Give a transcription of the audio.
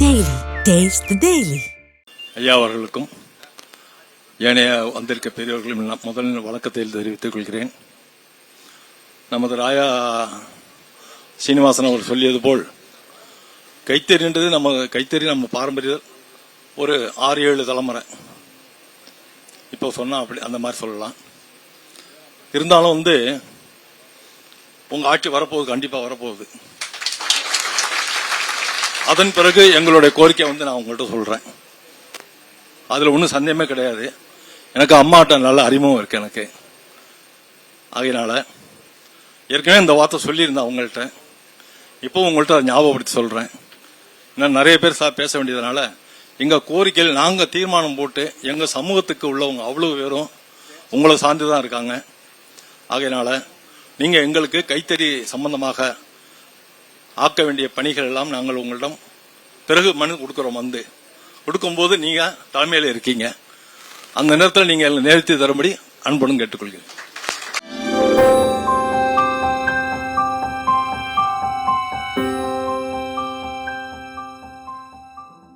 Daily taste daily ஐயா அவர்களுக்கும் ஏனைய வந்திருக்க பெரியவர்களும் முதலில் வழக்கத்தில் தெரிவித்துக் கொள்கிறேன். நமது ராயா சீனிவாசன் அவர் சொல்லியது போல் கைத்தறின்றது நம்ம கைத்தறி நம்ம பாரம்பரிய ஒரு ஆறு ஏழு தலைமுறை. இப்போ சொன்னா அப்படி அந்த மாதிரி சொல்லலாம். இருந்தாலும் வந்து உங்க ஆட்சி வரப்போகுது கண்டிப்பா வரப்போகுது. அதன் பிறகு எங்களுடைய கோரிக்கை வந்து நான் உங்கள்கிட்ட சொல்றேன். அதுல ஒன்றும் சந்தேகமே கிடையாது. எனக்கு அம்மாட்ட நல்ல அறிமுகம் இருக்கு எனக்கு. ஆகையினால ஏற்கனவே இந்த வார்த்தை சொல்லியிருந்தேன் உங்கள்கிட்ட இப்போ உங்கள்கிட்ட அதை ஞாபகப்படுத்தி சொல்றேன். இன்னும் நிறைய பேர் சார் பேச வேண்டியதுனால எங்க கோரிக்கையில் நாங்க தீர்மானம் போட்டு எங்க சமூகத்துக்கு உள்ளவங்க அவ்வளவு பேரும் உங்களை சார்ந்து தான் இருக்காங்க. ஆகையினால நீங்க எங்களுக்கு கைத்தறி சம்பந்தமாக ஆக்க வேண்டிய பணிகள் எல்லாம் நாங்கள் உங்களிடம் பிறகு மனு கொடுக்கிறோம் வந்து. கொடுக்கும்போது நீங்க தலைமையில இருக்கீங்க. அந்த நேரத்தில் நீங்க நிறுத்தி தரும்படி அன்புடன் கேட்டுக்கொள்கிறேன்.